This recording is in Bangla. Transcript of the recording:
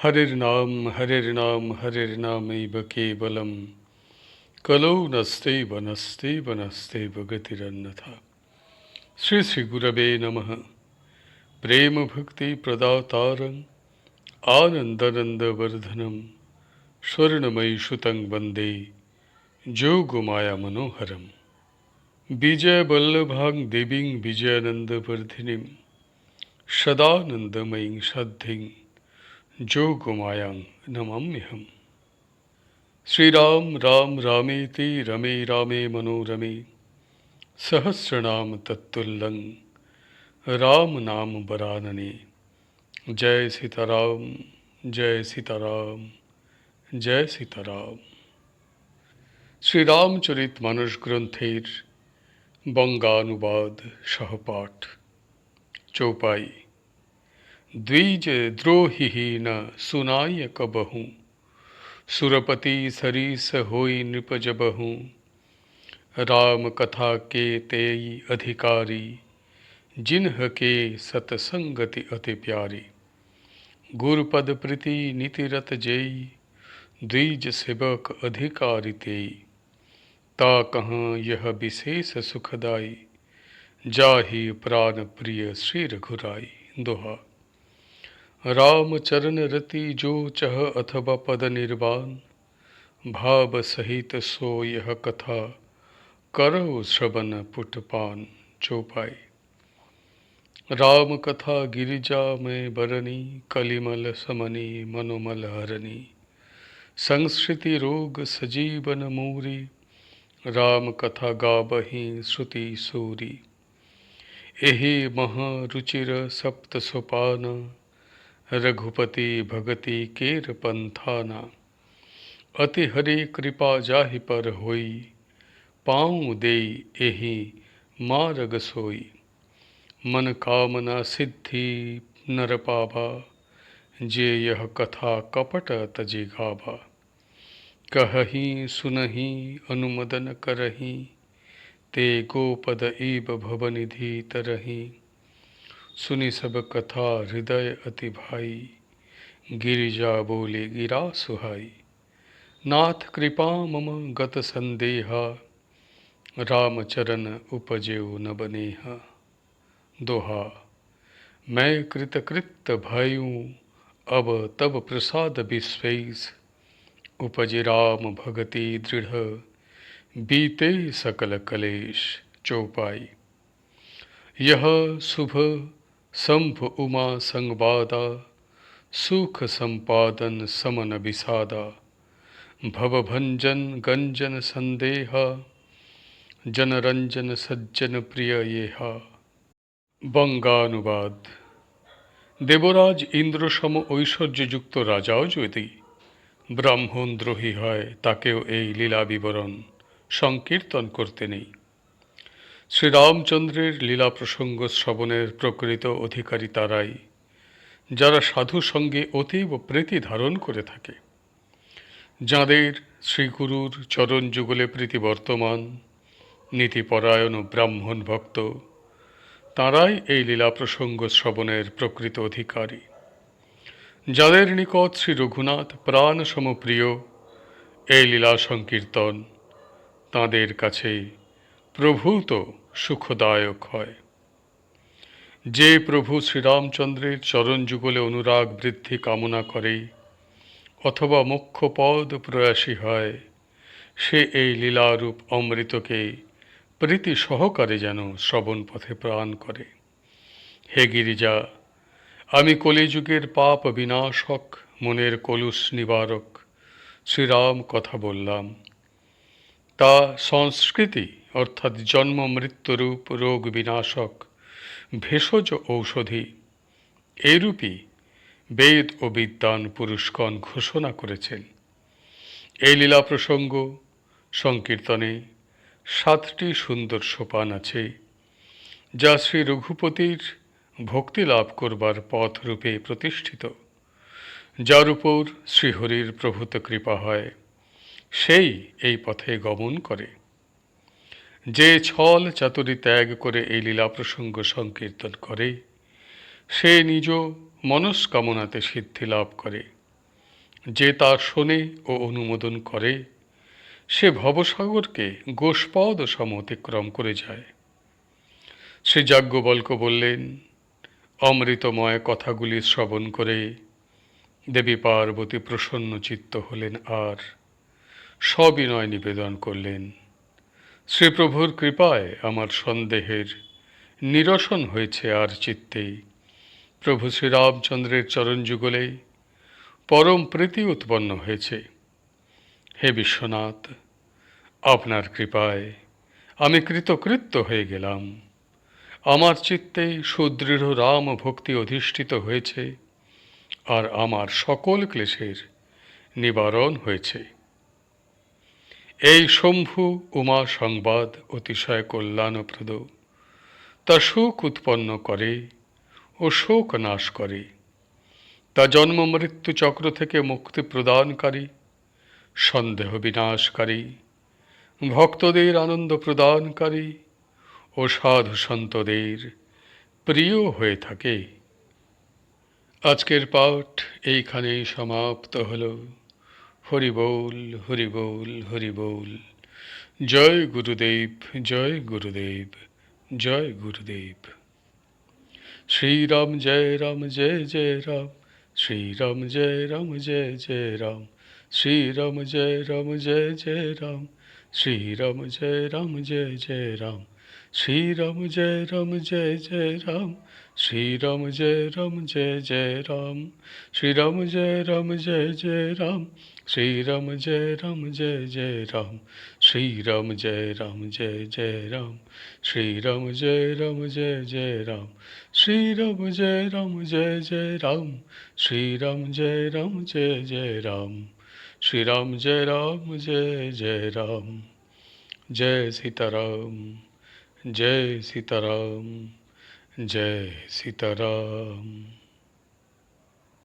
হরের নাম হরের নাম হরের নাম এই কেবলম কলৌ নস্তেই বনস্তেই বনস্তে গতিরন্যথা শ্রী শ্রী গুরবে নম প্রেম ভক্তি প্রদাতারং আনন্দনন্দবর্ধনম স্বর্ণময়ী সুতং বন্দে যোগমায়া মনোহরম বিজয়বল্লভাং দেবীং বিজয়ানন্দবর্ধিনীম সদানন্দময়ীং সাধ্যিং श्रद्धिं जोगमायां नमाम्यहम् श्रीराम राम रामेति रमे रामे मनोरमे सहस्रनाम तत्तुल्यं राम नाम बरानने जय सीताराम जय सीताराम জয় সীতারাম শ্রীরামচরিত মানুষ গ্রন্থের বঙ্গানুবাদ সহপাঠ চৌপাই द्विज द्रोहि न सुनाय कबहूँ सुरपति सरीस होई नृप जबहूँ राम कथा के तेई अधिकारी, जिन्ह के सतसंगति अति प्यारी। गुरुपद प्रीति नीतिरत जेई, द्विज सेवक अधिकारी तेई। ता कहाँ यह विशेष सुखदाई, जाहि प्राण प्रिय श्री रघुराई दोहा राम चरण रति जो चह अथवा पद निर्वाण भाव सहित सो यह कथा, करो श्रवण पुटपान चौपाई। राम कथा गिरिजा में बरनी, कलिमल समनी, मनोमल हरनी, संस्कृति रोग सजीवन मूरी राम कथा गाबही श्रुति सूरी। एहि महारुचिर सप्त सोपान रघुपति भगति केर पंथाना। अति हरे कृपा जाहि पर होई, पाँव दे एहि मार्ग सोई। मन कामना सिद्धि नर पावा, जे यह कथा कपट तजे गावा। कहही सुनही अनुमदन करही, ते गोपद ईब भवनिधि तरही सुनि सब कथा हृदय अति भाई। गिरिजा बोले, गिरा सुहाई। नाथ कृपा मम गत संदेहा। रामचरण उपजेऊ न बनेहा। दोहा, मैं कृतकृत भयूँ अब तब प्रसाद विश्वेश। उपजे राम भगति दृढ़। बीते सकल कलेश चौपाई। यह शुभ শম্ভ উমা સંવાદા સુખ સંપાદન સમન વિષાદા ભવભંજન ગંજન સંદેહ જનરંજન સજ્જન પ્રિય યેહા বঙ্গানুবাদ দেবরাজ ইন্দ্রসম ঐশ্বর্যযুক্ত রাজাও যদি ব্রাহ্মণদ্রোহী হয়, তাকেও এই লীলা বিবরণ সংকীর্তন করতে নেই। শ্রীরামচন্দ্রের লীলা প্রসঙ্গ শ্রবণের প্রকৃত অধিকারী তারাই, যারা সাধু সঙ্গে অতীব প্রীতি ধারণ করে থাকে। যাঁদের শ্রীগুরুর চরণ যুগলে প্রীতি বর্তমান, নীতিপরায়ণ ও ব্রাহ্মণ ভক্ত, তাঁরাই এই লীলা প্রসঙ্গ শ্রবণের প্রকৃত অধিকারী। যাদের নিকট শ্রী রঘুনাথ প্রাণ সমপ্রিয়, এই লীলা সংকীর্তন তাঁদের কাছে প্রভূত। সুখদায়ক হয়। যে প্রভু শ্রীরামচন্দ্রের চরণ যুগলে অনুরাগ বৃদ্ধি কামনা করে, অথবা মুখ্য পদ প্রয়াসী হয়, সে এই লীলারূপ অমৃতকে প্রীতি সহকারে যেন শ্রবণ পথে প্রাণ করে। হে গিরিজা, আমি কলিযুগের পাপ বিনাশক, মনের কলুষ নিবারক শ্রীরাম কথা বললাম। তা সংস্কৃতি অর্থাৎ জন্ম মৃত্যুরূপ রোগ বিনাশক, ভেষজ ঔষধি। এইরূপই বেদ ও বিদ্যান পুরুষগণ ঘোষণা করেছেন। এই লীলা প্রসঙ্গ, সংকীর্তনে সাতটি সুন্দর সোপান আছে, যা শ্রী রঘুপতির ভক্তি লাভ করবার পথ রূপে প্রতিষ্ঠিত। যার উপর শ্রীহরির প্রভূত কৃপা হয়, সেই এই পথে গমন করে। যে ছল চাতুরি ত্যাগ করে এই লীলা প্রসঙ্গ সংকীর্তন করে, সে নিজ মনস্কামনাতে সিদ্ধি লাভ করে। যে তা শোনে ও অনুমোদন করে, সে ভবসাগরকে গোষ্পদ সম অতিক্রম করে যায়। শ্রী যাজ্ঞবল্ক বললেন, অমৃতময় কথাগুলি শ্রবণ করে দেবী পার্বতী প্রসন্ন চিত্ত হলেন আর সবিনয় নিবেদন করলেন। শ্রীপ্রভুর কৃপায় আমার সন্দেহের নিরসন হয়েছে আর চিত্তে। প্রভু শ্রীরামচন্দ্রের চরণ যুগলে পরম প্রীতি উৎপন্ন হয়েছে। হে বিশ্বনাথ, আপনার কৃপায় আমি কৃতকৃত্য হয়ে গেলাম। আমার চিত্তে সুদৃঢ় রাম ভক্তি অধিষ্ঠিত হয়েছে আর আমার সকল ক্লেশের নিবারণ হয়েছে। এই শম্ভু উমা সংবাদ অতিশয় কল্যাণপ্রদ। তা সুখ উৎপন্ন করে ও শোক নাশ করে। তা জন্ম মৃত্যু চক্র থেকে মুক্তি প্রদানকারী, সন্দেহ বিনাশকারী, ভক্তদের আনন্দ প্রদানকারী ও সাধু সন্তদের প্রিয় হয়ে থাকে। আজকের পাঠ এইখানেই সমাপ্ত হল। হরি বল হরি বল হরি বল। জয় গুরুদেব জয় গুরুদেব জয় গুরুদেব। শ্রীরাম জয় রাম, জয় জয় রাম। শ্রীরাম জয় রাম, জয় জয় রাম। শ্রীরাম জয় রাম, জয় জয় রাম। শ্রীরাম জয় রাম, জয় জয় রাম। শ্রীরাম জয় রাম, জয় জয় রাম। শ্রীরাম জয় রাম, জয় জয় রাম। শ্রীরাম জয় রাম, জয় জয় রাম। শ্রীরাম জয় রাম, জয় জয় রাম। শ্রীরাম জয় রাম, জয় জয় রাম। শ্রীরাম জয় রাম, জয় জয় রাম। শ্রীরাম জয় রাম, জয় জয় রাম। শ্রীরাম জয় রাম, জয় জয় রাম। শ্রীরাম জয় রাম, জয় জয় রাম। জয় সীতারাম। जय सीताराम जय सीताराम।